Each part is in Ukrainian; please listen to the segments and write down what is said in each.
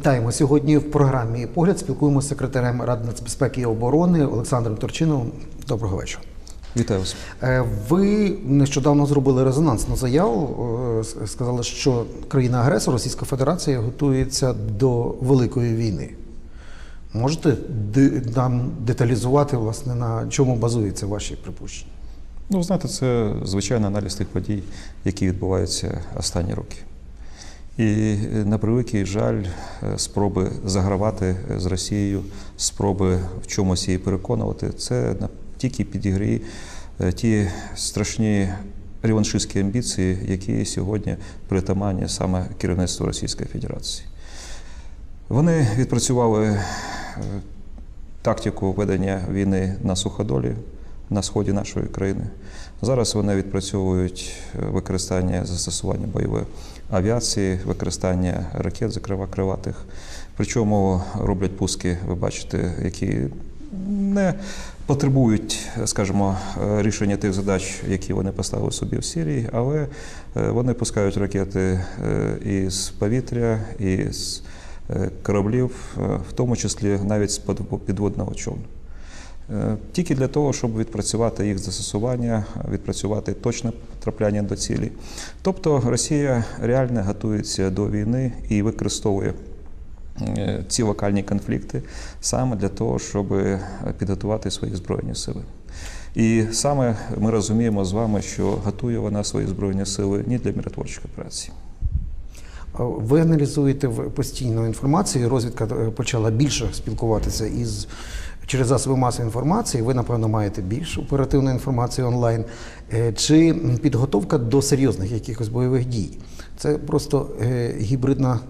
Вітаємо сьогодні в програмі Погляд. Спілкуємося з секретарем Ради нацбезпеки і оборони Олександром Турчиновим. Доброго вечора. Вітаю вас. Е, Ви нещодавно зробили резонансну заяву. е, Сказали, що країна-агресор Російська Федерація готується до великої війни. Можете нам деталізувати, власне, на чому базуються ваші припущення? Ну, знаєте, це звичайний аналіз тих подій, які відбуваються останні роки. І е, на превеликий жаль, е, спроби загравати з Росією, спроби в чомусь її переконувати, це на- тільки підігріє е, ті страшні реваншистські амбіції, які сьогодні притаманні саме керівництву Російської Федерації. Вони відпрацювали е, тактику ведення війни на суходолі на сході нашої країни. Зараз вони відпрацьовують е, використання застосування бойової авіації, використання ракет, зокрема криватих. Причому роблять пуски, ви бачите, які не потребують, скажімо, е, рішення тих задач, які вони поставили собі в Сирії, але е, вони пускають ракети е, із повітря, із е, кораблів, в тому числі навіть з підводного човна. Е, Тільки для того, щоб відпрацювати їх застосування, відпрацювати точне потрапляння до цілі. Тобто Росія реально готується до війни і використовує е, ці локальні конфлікти саме для того, щоб підготувати свої збройні сили. І саме ми розуміємо з вами, що готує вона свої збройні сили не для миротворчих операцій. Ви аналізуєте постійну інформацію. Розвідка е, почала більше спілкуватися із через засоби масової інформації. Ви, напевно, маєте більш оперативну інформацію онлайн. Е, Чи підготовка до серйозних якихось бойових дій? Це просто е, гібридна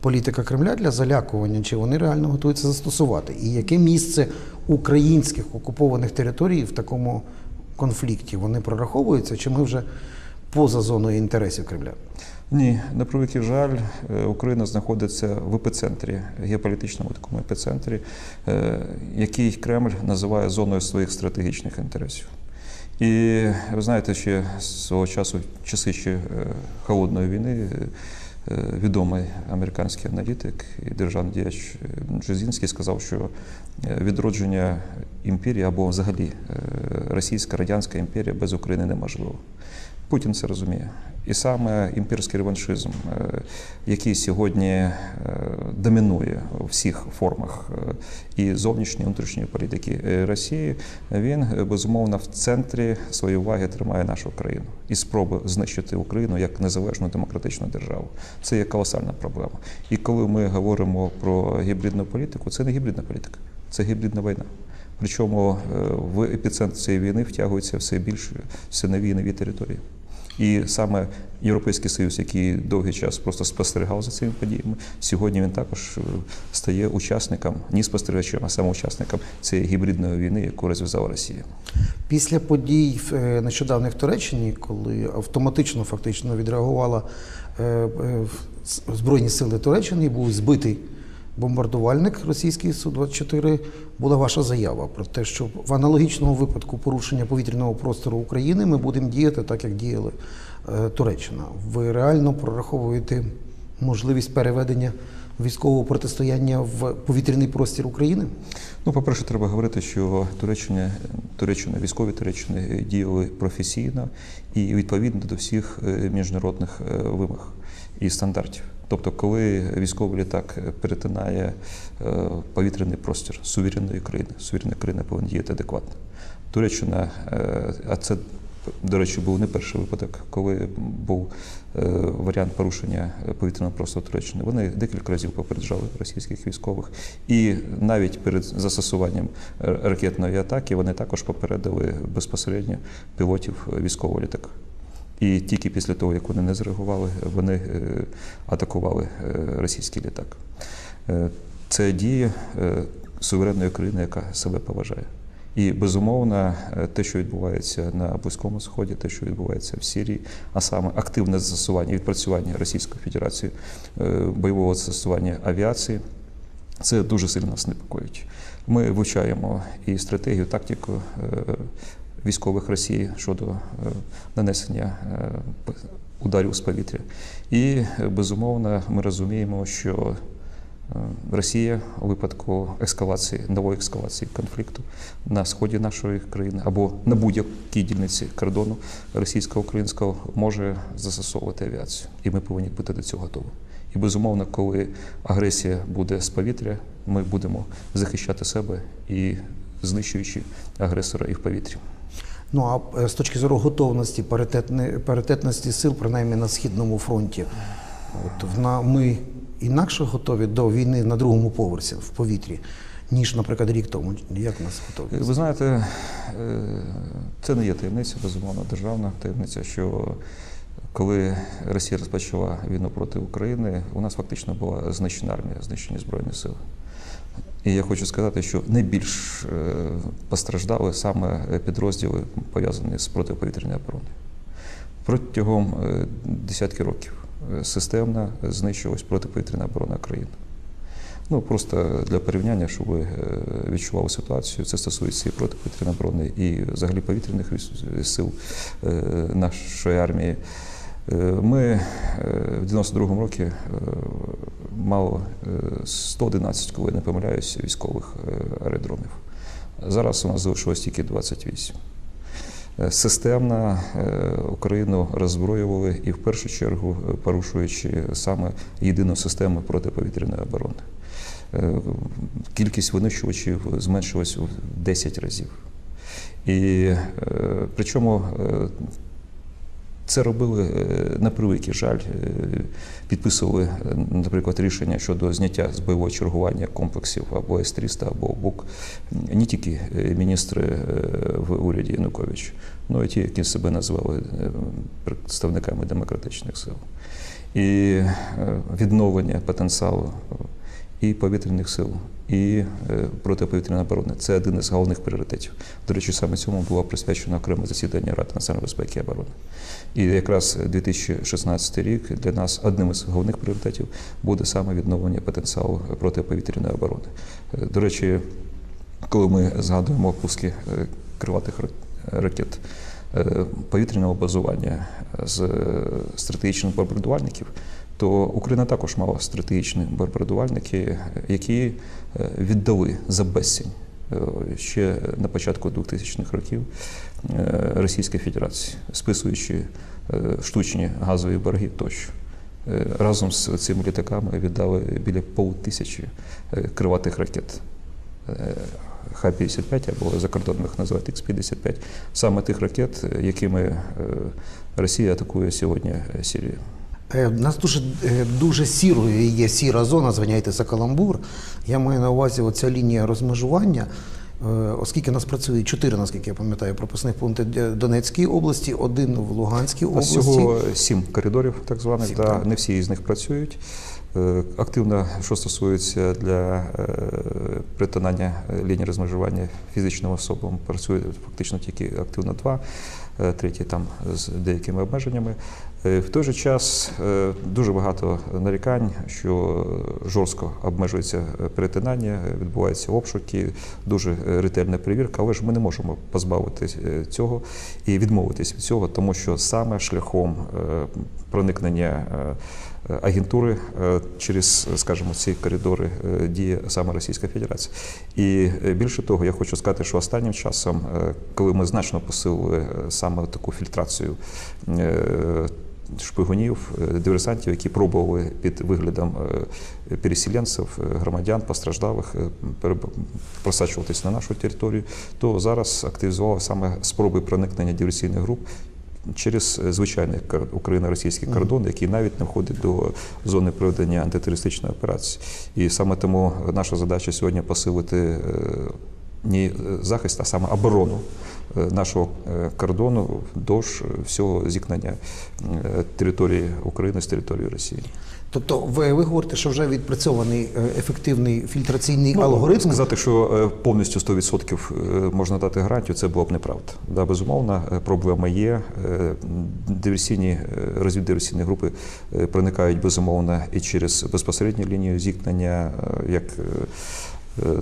політика Кремля для залякування, чи вони реально готуються застосувати? І яке місце українських окупованих територій в такому конфлікті? Вони прораховуються, чи ми вже поза зоною інтересів Кремля? Ні, на превеликий жаль, е, Україна знаходиться в епіцентрі, геополітичному такому епіцентрі, е, який Кремль називає зоною своїх стратегічних інтересів. І ви знаєте, ще свого часу, часи ще е, холодної війни, відомий американський аналітик і державний діяч Бжезінський сказав, що відродження імперії або взагалі російська радянська імперія без України неможливо. Путін це розуміє. І саме імперський реваншизм, е, який сьогодні е, домінує у всіх формах е, і зовнішньої, і внутрішньої політики Росії, він безумовно в центрі своєї уваги тримає нашу країну і спроби знищити Україну як незалежну демократичну державу. Це є колосальна проблема. І коли ми говоримо про гібридну політику, це не гібридна політика, це гібридна війна. Причому в епіцентр цієї війни втягуються все більше все нові і нові території. І саме Європейський Союз, який довгий час просто спостерігав за цими подіями, сьогодні він також е, стає учасником, не спостерігачем, а саме учасником цієї гібридної війни, яку розв'язала Росія. Після подій е, нещодавних в Туреччині, коли автоматично фактично відреагувала е, Збройні сили Туреччини, був збитий бомбардувальник російський Су-24, була ваша заява про те, що в аналогічному випадку порушення повітряного простору України ми будемо діяти так, як діяли е, Туреччина. Ви реально прораховуєте можливість переведення військового протистояння в повітряний простір України? Ну, по-перше, треба говорити, що Туреччина, Туреччина, військові Туреччини діяли професійно і відповідно до всіх е, міжнародних е, вимог і стандартів. Тобто, коли військовий літак перетинає е, повітряний простір суверенної країни, суверенна країна повинна діяти адекватно. Туреччина, е, а це до речі, був не перший випадок, коли був е, варіант порушення повітряного простору Туреччини. Вони декілька разів попереджали російських військових, і навіть перед застосуванням ракетної атаки вони також попередили безпосередньо пілотів військового літака. І тільки після того, як вони не зреагували, вони е, атакували е, російський літак. Е, Це дія суверенної країни, яка себе поважає. І безумовно, те, що відбувається на Близькому Сході, те, що відбувається в Сирії, а саме активне застосування і відпрацювання Російської Федерації бойового застосування авіації, це дуже сильно нас непокоїть. Ми вивчаємо і стратегію, тактику військових Росії щодо е, нанесення е, ударів з повітря. І е, безумовно, ми розуміємо, що Росія у випадку ескалації нової ескалації конфлікту на сході нашої країни або на будь-якій дільниці кордону російсько-українського може застосовувати авіацію, і ми повинні бути до цього готові. І безумовно, коли агресія буде з повітря, ми будемо захищати себе і знищуючи агресора і в повітрі. Ну а е, з точки зору готовності, паритетності сил, принаймні на східному фронті, от на ми інакше готові до війни на другому поверсі в повітрі, ніж, наприклад, рік тому. Як нас готові? Ви знаєте, е, це не є таємниця, безумовно, державна таємниця, що коли Росія розпочала війну проти України, у нас фактично була знищена армія, знищені збройні сили. І я хочу сказати, що найбільш е, постраждали саме підрозділи, пов'язані з протиповітряною обороною. Протягом е, десятки років е, системно знищилась протиповітряна оборона країни. Ну просто для порівняння, щоб ви відчували ситуацію. Це стосується і протиповітряної оборони, і взагалі повітряних сил нашої армії. Е, Ми е, в 92-му році е, мало е, 111, коли не помиляюсь, військових аеродромів. Зараз у нас залишилось тільки 28. Е, Системно Україну роззброювали і в першу чергу порушуючи саме єдину систему протиповітряної оборони. Кількість винищувачів зменшилась в 10 разів. І причому це робили е, на превеликий жаль, е, підписували, е, наприклад, рішення щодо зняття з бойового чергування комплексів або С-300, або БУК не тільки міністри в уряді Янукович, але й ті, які себе називали е, представниками демократичних сил. І відновлення потенціалу і повітряних сил, і е, протиповітряної оборони це один із головних пріоритетів. До речі, саме цьому було присвячено окреме засідання Ради національної безпеки і оборони. І якраз 2016 рік для нас одним із головних пріоритетів буде саме відновлення потенціалу протиповітряної оборони. Е, До речі, коли ми згадуємо пуски е, крилатих ракет повітряного базування з стратегічних бомбардувальників, то Україна також мала стратегічні бомбардувальники, які е, віддали за безцінь е, ще на початку 2000-х років е, Російської Федерації, списуючи штучні газові борги тощо. Разом з цими літаками віддали біля полтисячі криватих ракет. Е, Х-55 або за кордоном називають Х-55, саме тих ракет, якими Росія атакує сьогодні Сирію. Е, У нас дуже, е, дуже сірою є сіра зона, звиняйтеся каламбур. Я маю на увазі оця лінія розмежування, е, оскільки нас працює чотири, наскільки я пам'ятаю, пропускних пункти в Донецькій області, один в Луганській області. всього сім коридорів, так званих, Сім, да, так. не всі із них працюють. Е, Активно, що стосується для е, притинання е, лінії розмежування фізичним особам, працює фактично тільки активно два, е, третій там з деякими обмеженнями. Е, В той же час е, дуже багато нарікань, що жорстко обмежується е, перетинання, е, відбуваються обшуки, дуже е, ретельна перевірка, але ж ми не можемо позбавитись е, цього і відмовитись від цього, тому що саме шляхом е, проникнення е, е, агентури е, через, скажімо, ці коридори діє саме Російська Федерація. І е, більше того, я хочу сказати, що останнім часом, е, коли ми значно посилили е, саме таку фільтрацію. Шпигунів, диверсантів, які пробували під виглядом переселенців, громадян, постраждалих просачуватись на нашу територію, то зараз активізували саме спроби проникнення диверсійних груп через е, звичайний україно-російський кордон, який навіть не входить до зони проведення антитерористичної операції. І саме тому наша задача сьогодні посилити е, не е, захист, а саме оборону нашого кордону вдовж всього зіткнення е, території України з територією Росії. Тобто ви, ви говорите, що вже відпрацьований е, ефективний фільтраційний Ну, алгоритм. Сказати, що е, повністю 100% е, можна дати гарантію, це було б неправда. Да, безумовно, проблема є. Диверсійні розвіддиверсійні групи проникають безумовно і через безпосередню лінію зіткнення, як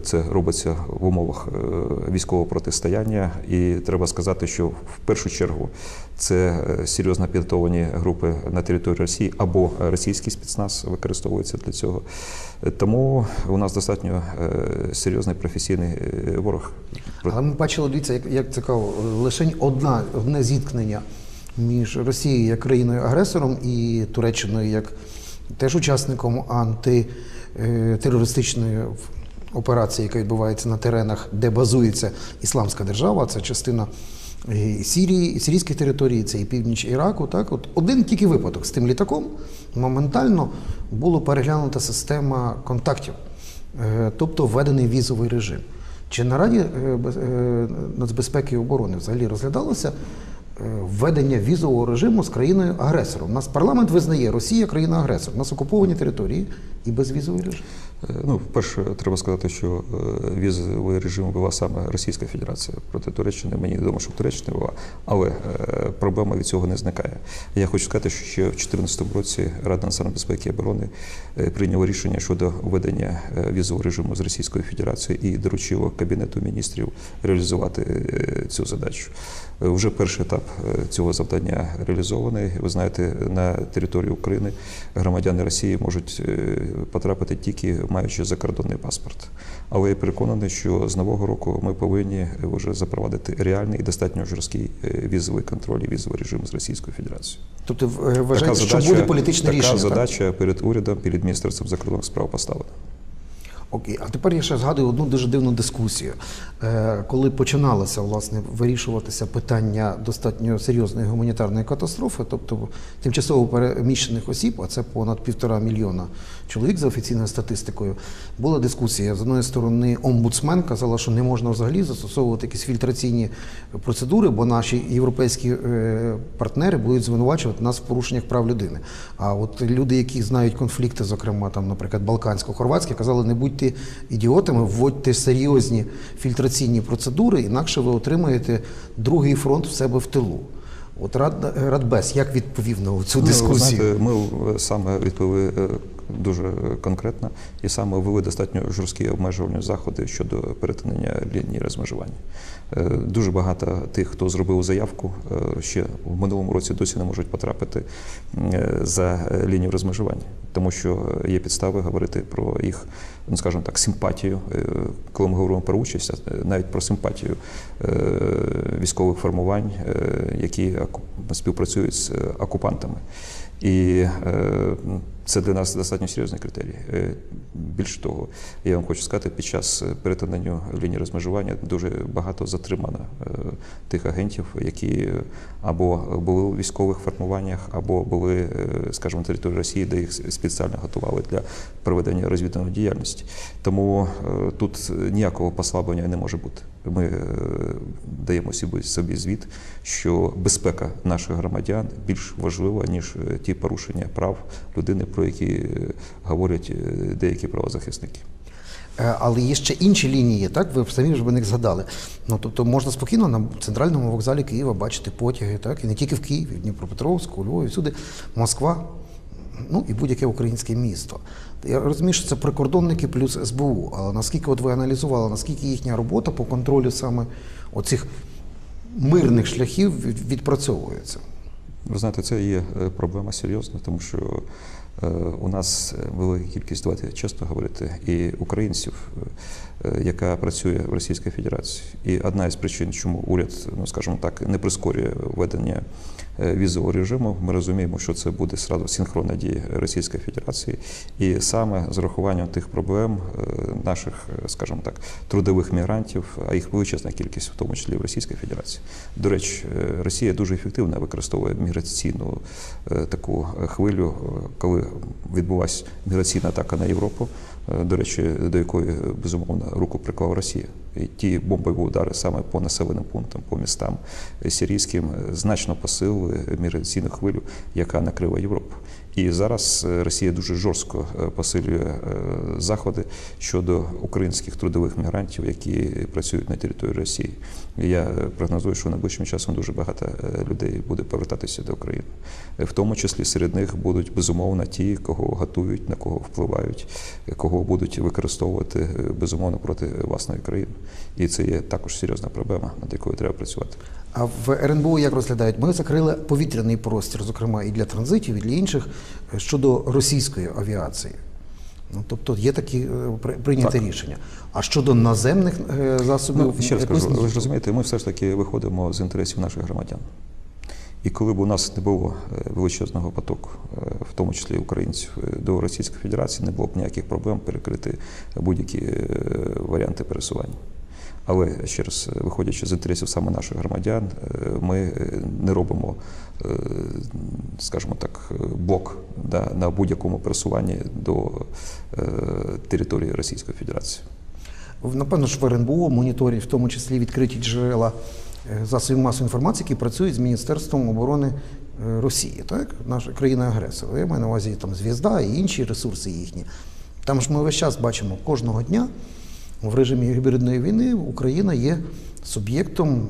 Це робиться в умовах е, військового протистояння, і треба сказати, що в першу чергу це е, серйозно підготовлені групи на території Росії або російський спецназ використовується для цього. Тому у нас достатньо е, серйозний професійний ворог. Але ми бачили, дивіться, як, як цікаво, лише одна, одне зіткнення між Росією як країною-агресором і Туреччиною як теж учасником антитерористичної операції, яка відбувається на теренах, де базується Ісламська держава, це частина Сірії, і сирійських територій, це і північ Іраку. Так, от один тільки випадок з тим літаком моментально була переглянута система контактів, е, тобто введений візовий режим. Чи на Раді е, без- е, нацбезпеки і оборони взагалі розглядалося е, введення візового режиму з країною агресором? У нас парламент визнає Росія країна-агресор, у нас окуповані території і безвізовий режим. Е, Ну, перше, треба сказати, що е, візовий режим вела саме Російська Федерація проти Туреччини. Мені відомо, що Туреччина вела, але е, проблема від цього не зникає. Я хочу сказати, що ще в 2014 році Рада національної безпеки і оборони прийняла рішення щодо введення візового режиму з Російською Федерацією і доручило Кабінету міністрів реалізувати цю задачу. Е, Вже перший етап е, цього завдання реалізований. Ви знаєте, на територію України громадяни Росії можуть е, потрапити тільки маючи закордонний паспорт. Але я переконаний, що з нового року ми повинні вже запровадити реальний і достатньо жорсткий візовий контроль і візовий режим з Російською Федерацією. Тобто вважаєте, що буде політичне така рішення? так? задача перед урядом, перед міністерством закордонних справ поставлена. Окей, а тепер я ще згадую одну дуже дивну дискусію. Е, коли починалося власне вирішуватися питання достатньо серйозної гуманітарної катастрофи, тобто тимчасово переміщених осіб, а це понад півтора мільйона чоловік за офіційною статистикою, була дискусія. З одної сторони, омбудсмен казала, що не можна взагалі застосовувати якісь фільтраційні процедури, бо наші європейські е, партнери будуть звинувачувати нас в порушеннях прав людини. А от люди, які знають конфлікти, зокрема там, наприклад, балкансько-хорватські, казали, не будьте ідіотами, вводьте серйозні фільтраційні процедури, інакше ви отримаєте другий фронт в себе в тилу. От Рад, Радбес як відповів на цю Ну, дискусію? знаєте, ми саме відповіли е, дуже конкретно і саме ввели достатньо жорсткі обмежувальні заходи щодо перетинання лінії розмежування. Е, Дуже багато тих, хто зробив заявку, е, ще в минулому році досі не можуть потрапити е, за лінію розмежування, тому що є підстави говорити про їх, ну скажімо так, симпатію. Коли ми говоримо про участь, навіть про симпатію військових формувань, які співпрацюють з окупантами. І це для нас достатньо серйозний критерій. Е, Більше того, я вам хочу сказати, під час е, перетинання лінії розмежування дуже багато затримано е, тих агентів, які або були у військових формуваннях, або були, скажімо, на території Росії, де їх спеціально готували для проведення розвідувальної діяльності. Тому тут ніякого послаблення не може бути. Ми е, даємо собі, звіт, що безпека наших громадян більш важлива, ніж е, ті порушення прав людини, про які е, говорять деякі правозахисники. Але є ще інші лінії, так? Ви самі вже про них згадали. Ну тобто можна спокійно на центральному вокзалі Києва бачити потяги, так? І не тільки в Києві, в Дніпропетровську, Львові, всюди, Москва, ну і будь-яке українське місто. Я розумію, що це прикордонники плюс СБУ, але наскільки от ви аналізували, наскільки їхня робота по контролю саме оцих мирних шляхів відпрацьовується? Ви знаєте, це є е, проблема серйозна, тому що е, у нас велика кількість, давайте чесно говорити, і українців, е, яка працює в Російській Федерації. І одна із причин, чому уряд, ну скажімо так, не прискорює введення е, візового режиму, ми розуміємо, що це буде сразу синхронна дія Російської Федерації, і саме з урахуванням тих проблем е, наших, е, скажімо так, трудових мігрантів, а їх величезна кількість, в тому числі в Російській Федерації. До речі, е, Росія дуже ефективно використовує міграційну е, таку е, хвилю, е, коли відбулася міграційна атака на Європу. Е, До речі, до якої е, безумовно руку приклала Росія. І ті бомбові удари саме по населеним пунктам, по містам е, сирійським значно посилили міграційну хвилю, яка накрила Європу. І зараз е, Росія дуже жорстко е, посилює е, заходи щодо українських трудових мігрантів, які працюють на території Росії. Я прогнозую, що найближчим часом дуже багато людей буде повертатися до України. В тому числі серед них будуть безумовно ті, кого готують, на кого впливають, кого будуть використовувати безумовно проти власної країни. І це є також серйозна проблема, над якою треба працювати. А в РНБО як розглядають? Ми закрили повітряний простір, зокрема і для транзитів, і для інших щодо російської авіації. Ну, тобто є такі е, при- прийняті рішення. А щодо наземних е, засобів, Ну, ще раз кажу, ви ж розумієте, ми все ж таки виходимо з інтересів наших громадян. І коли б у нас не було е, величезного потоку, в тому числі українців, до Російської Федерації, не було б ніяких проблем перекрити будь-які варіанти пересування. Але ще раз, виходячи з інтересів саме наших громадян, е, ми е, не робимо, е, скажімо так, блок на будь-якому пересуванні до території Російської Федерації. Напевно ж в РНБО моніторять, в тому числі відкриті джерела засобів масової інформації, які працюють з Міністерством оборони Росії, так? Наша країна-агресор. Я маю на увазі там звізда і інші ресурси їхні. Там ж ми весь час бачимо кожного дня в режимі гібридної війни Україна є суб'єктом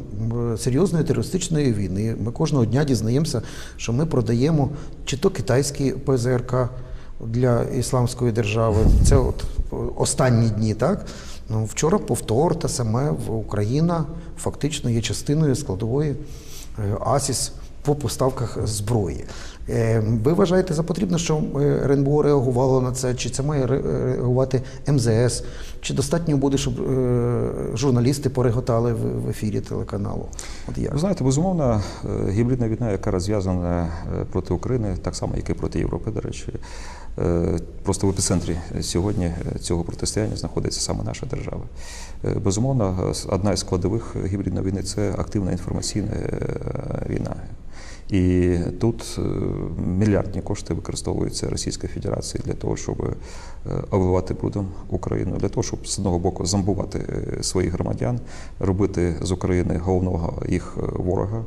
е, серйозної терористичної війни. Ми кожного дня дізнаємося, що ми продаємо чи то китайські ПЗРК для ісламської держави. Це от останні дні, так? Ну, вчора повтор те саме Україна фактично є частиною складової е, АСІС по поставках зброї. Е, Ви вважаєте за потрібне, що е, РНБО реагувало на це? Чи це має реагувати МЗС? Чи достатньо буде, щоб е, журналісти пореготали в ефірі телеканалу? От як? Ви знаєте, безумовно, гібридна війна, яка розв'язана проти України, так само, як і проти Європи, до речі, просто в епіцентрі сьогодні цього протистояння знаходиться саме наша держава. Безумовно, одна із складових гібридної війни це активна інформаційна війна. І тут е, мільярдні кошти використовуються Російською Федерацією для того, щоб е, обливати брудом Україну, для того, щоб з одного боку зомбувати е, своїх громадян, робити з України головного їх ворога,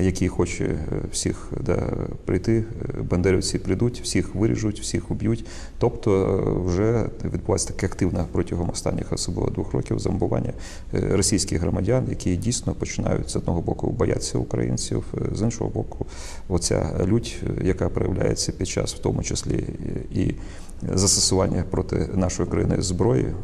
який хоче е, всіх да, прийти. Е, Бандерівці прийдуть, всіх виріжуть, всіх уб'ють. Тобто е, вже відбувається таке активне протягом останніх особливо двох років зомбування е, російських громадян, які дійсно починають з одного боку боятися українців, з іншого боку, оця лють, яка проявляється під час, в тому числі і застосування проти нашої країни зброї, е,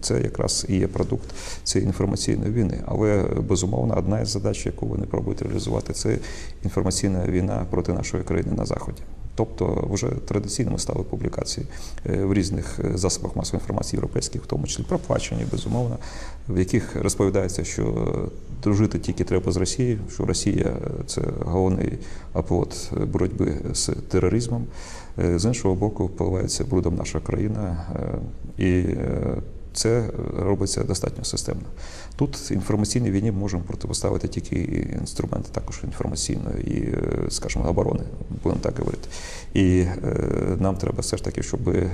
це якраз і є продукт цієї інформаційної війни. Але безумовно, одна із задач, яку вони пробують реалізувати, це інформаційна війна проти нашої країни на заході. Тобто, вже традиційно ми ставили публікації е, в різних е, засобах масової інформації європейських, в тому числі проплачені, безумовно, в яких розповідається, що е, дружити тільки треба з Росією, що Росія це головний оплот боротьби з тероризмом. З іншого боку, впливається брудом наша країна, і це робиться достатньо системно. Тут інформаційній війні можемо протиставити тільки інструменти також інформаційної і, е, скажімо, оборони, будемо так говорити. І е, нам треба все ж таки, щоб е,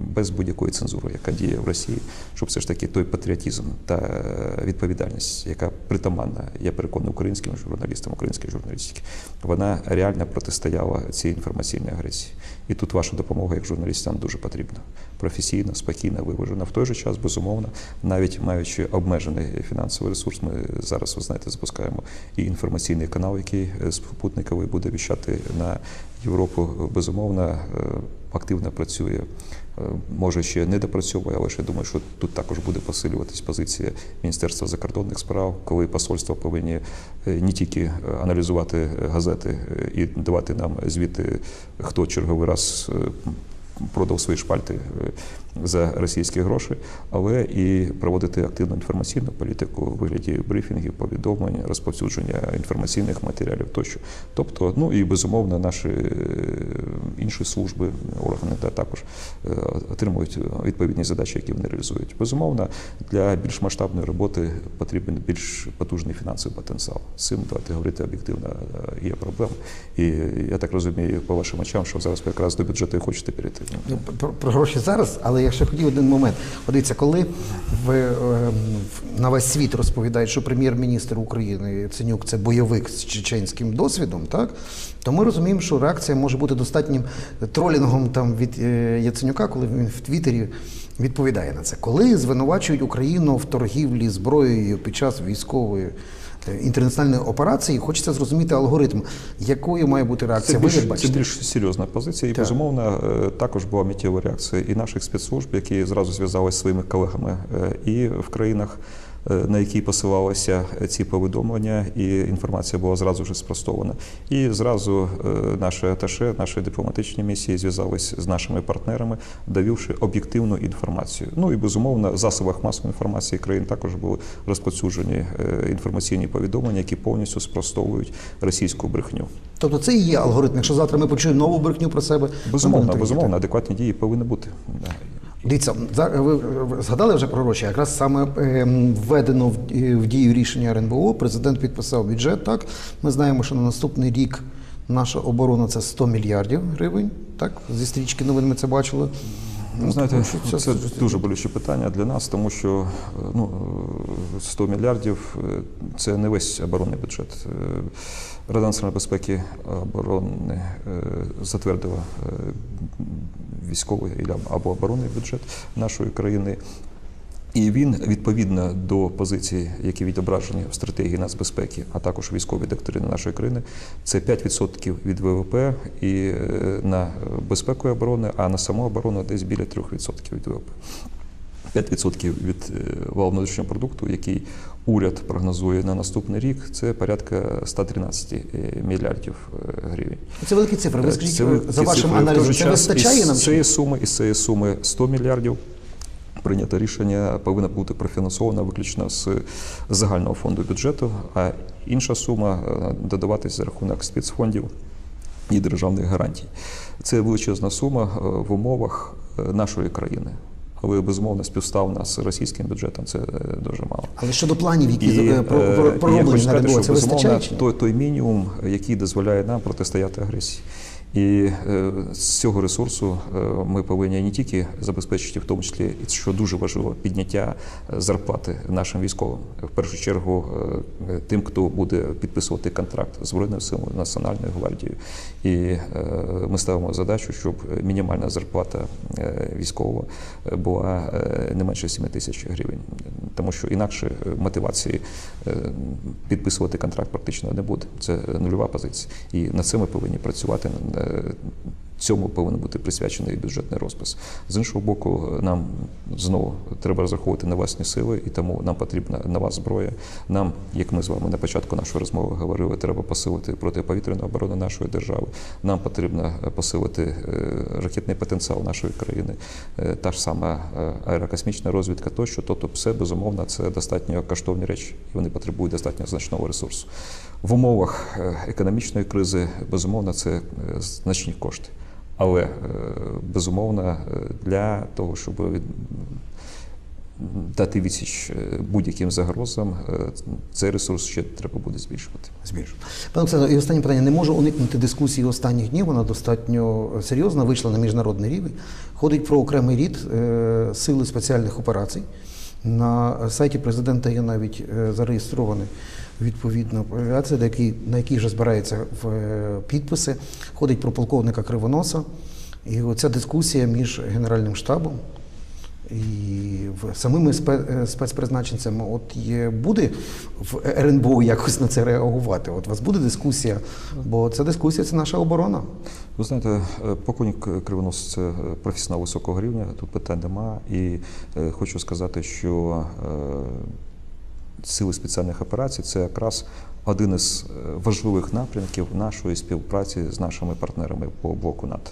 без будь-якої цензури, яка діє в Росії, щоб все ж таки той патріотизм та відповідальність, яка притаманна, я переконаний українським журналістам, українській журналістики, вона реально протистояла цій інформаційній агресії. І тут ваша допомога як журналістам дуже потрібна. Професійна, спокійна, виважена. В той же час, безумовно, навіть маючи обмежений фінансовий ресурс, ми зараз, ви знаєте, запускаємо і інформаційний канал, який е, спутниковий буде віщати на Європу. Безумовно, е, активно працює. Е, Може, ще не допрацьовує, але ж я думаю, що тут також буде посилюватись позиція Міністерства закордонних справ, коли посольства повинні не тільки аналізувати газети і давати нам звіти, хто черговий раз продав свої шпальти е, за російські гроші, але і проводити активну інформаційну політику у вигляді брифінгів, повідомлень, розповсюдження інформаційних матеріалів тощо. Тобто, ну і безумовно, наші е, інші служби, органи да, також е, отримують відповідні задачі, які вони реалізують. Безумовно, для більш масштабної роботи потрібен більш потужний фінансовий потенціал. З цим давайте говорити об'єктивно є проблем. І я так розумію по вашим очам, що зараз якраз до бюджету хочете перейти. Ну, Про, про гроші зараз, але я ще хотів один момент. Дивіться, коли в, е, в- на весь світ розповідають, що прем'єр-міністр України Яценюк це бойовик з чеченським досвідом, так то ми розуміємо, що реакція може бути достатнім тролінгом там від е, Яценюка, коли він в Твіттері відповідає на це. Коли звинувачують Україну в торгівлі зброєю під час військової. Інтернаціональної операції хочеться зрозуміти алгоритм, якою має бути Це реакція. Ви більш, це більш серйозна позиція, і Так. безумовно е, також була миттєва реакція і наших спецслужб, які зразу зв'язалися зі своїми колегами е, і в країнах, на які посилалися ці повідомлення, і інформація була зразу ж спростована. І зразу е, наші аташе, наші дипломатичні місії зв'язались з нашими партнерами, давівши об'єктивну інформацію. Ну і безумовно, в засобах масової інформації країн також були розповсюджені е, інформаційні повідомлення, які повністю спростовують російську брехню. Тобто це і є алгоритм. Якщо завтра ми почуємо нову брехню про себе, Безумовно, безумовно, адекватні дії повинні бути. Дивіться, ви згадали вже про гроші. Якраз саме ем, введено в, е, дію рішення РНБО. Президент підписав бюджет. Так ми знаємо, що на наступний рік наша оборона це 100 мільярдів гривень. Так зі стрічки новин ми це бачили. Ну, знаєте, що це дуже болюче питання для нас, тому що е, ну, е, 100 мільярдів е, це не весь оборонний бюджет. Рада національної безпеки оборони затвердила військовий або оборонний бюджет нашої країни. І він відповідно до позицій, які відображені в стратегії нацбезпеки, а також військовій доктрини нашої країни, це 5% від ВВП і е, на безпеку і оборони, а на саму оборону десь біля 3% від ВВП. 5% від е, валового внутрішнього продукту, який уряд прогнозує на наступний рік, це порядка 113 е, мільярдів е, гривень. Це великі цифри. Ви скажіть це великі за вашим цифри. Аналізом, це вистачає нам? чи цієї суми, із цієї суми 100 мільярдів. Прийнято рішення повинно бути профінансовано виключно з загального фонду бюджету, а інша сума додаватись за рахунок спецфондів і державних гарантій. Це величезна сума в умовах нашої країни. Але безумовно співставна з російським бюджетом це е, дуже мало. Але щодо планів, які І, е, е, про- і я пророблені хочу на сказати, РНБО, що це безумовно той, той мінімум, який дозволяє нам протистояти агресії. І е, з цього ресурсу е, ми повинні не тільки забезпечити, в тому числі, що дуже важливо, підняття е, зарплати нашим військовим. В першу чергу тим, хто буде підписувати контракт з Збройними силами Національною гвардією. І ми ставимо задачу, щоб мінімальна зарплата військового була не менше 7 тисяч гривень, тому що інакше мотивації підписувати контракт практично не буде. Це нульова позиція. І на це ми повинні працювати. Е, Цьому повинен бути присвячений бюджетний розпис. З іншого боку, нам знову треба розраховувати на власні сили, і тому нам потрібна нова зброя. Нам, як ми з вами на початку нашої розмови говорили, треба посилити протиповітряну оборону нашої держави. Нам потрібно посилити е, ракетний потенціал нашої країни, е, та ж сама е, аерокосмічна розвідка тощо. Тобто, все безумовно, це достатньо коштовні речі, і вони потребують достатньо значного ресурсу. В умовах е, економічної кризи безумовно це е, значні кошти. Але е, безумовно е, для того, щоб дати відсіч е, будь-яким загрозам, цей ресурс ще треба буде збільшувати. Збільшу. Пане Олександре, і останнє питання. Не можу уникнути дискусії останніх днів. Вона достатньо серйозна, вийшла на міжнародний рівень. Ходить про окремий рід сили спеціальних операцій. На сайті президента є навіть зареєстрований відповідно на якій, на якій вже збираються в, е, підписи. Ходить про полковника Кривоноса. І оця дискусія між Генеральним штабом і самими е, спецпризначенцями, от є, буде в РНБО якось на це реагувати? От у вас буде дискусія, бо ця дискусія це наша оборона. Ви знаєте, е, полковник Кривонос це е, професіонал високого рівня, тут питань нема. І е, хочу сказати, що е, сили спеціальних операцій це якраз один із е, важливих напрямків нашої співпраці з нашими партнерами по блоку НАТО.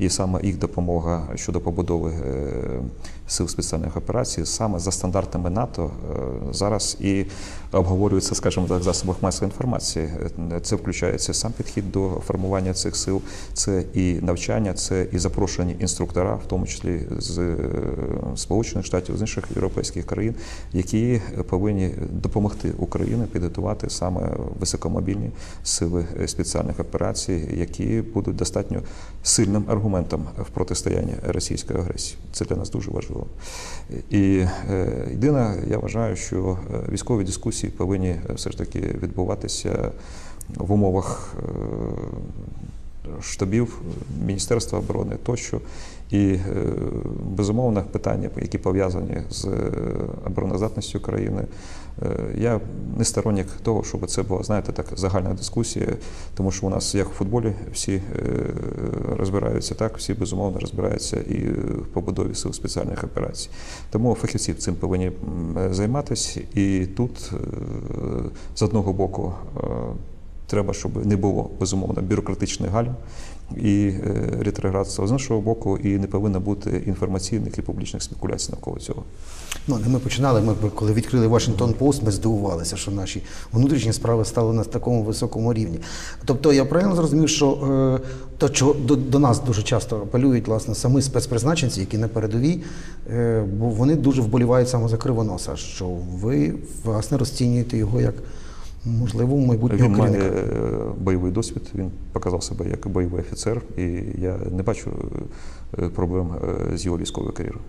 І саме їх допомога щодо побудови е, сил спеціальних операцій саме за стандартами НАТО е, зараз і обговорюється, скажімо так, засобах масової інформації. Е, Це включається сам підхід до формування цих сил, це і навчання, це і запрошені інструктора, в тому числі з Сполучених Штатів, з інших європейських країн, які повинні допомогти Україні підготувати саме високомобільні сили спеціальних операцій, які будуть достатньо сильним аргументом аргументом в протистоянні російської агресії. Це для нас дуже важливо. І е, єдине, я вважаю, що е, військові дискусії повинні е, все ж таки відбуватися в умовах штабів Міністерства оборони тощо. І е, безумовно питання, які пов'язані з е, обороноздатністю країни. Е, Я не сторонник того, щоб це була, знаєте, так загальна дискусія, тому що у нас, як у футболі, всі розбираються так, всі безумовно розбираються і в побудові сил спеціальних операцій. Тому фахівці цим повинні займатися. І тут з одного боку. Треба, щоб не було безумовно бюрократичних гальм і е, ретроградства. З іншого боку, і не повинно бути інформаційних і публічних спекуляцій навколо цього. Ну, не ми починали. Ми коли відкрили Вашингтон Пост, ми здивувалися, що наші внутрішні справи стали на такому високому рівні. Тобто, я правильно зрозумів, що е, то, що до, до нас дуже часто апелюють власне самі спецпризначенці, які на передовій, е, бо вони дуже вболівають саме за кривоноса, що ви власне розцінюєте його як можливо майбутнього Він має е, бойовий досвід, він показав себе як бойовий офіцер, і я не бачу е, проблем е, з його військовою кар'єрою.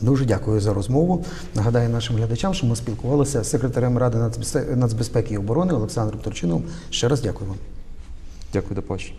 Дуже дякую за розмову. Нагадаю нашим глядачам, що ми спілкувалися з секретарем Ради нацбезпеки- нацбезпеки і оборони Олександром Турчиновим. Ще раз дякую вам. Дякую, до побачення.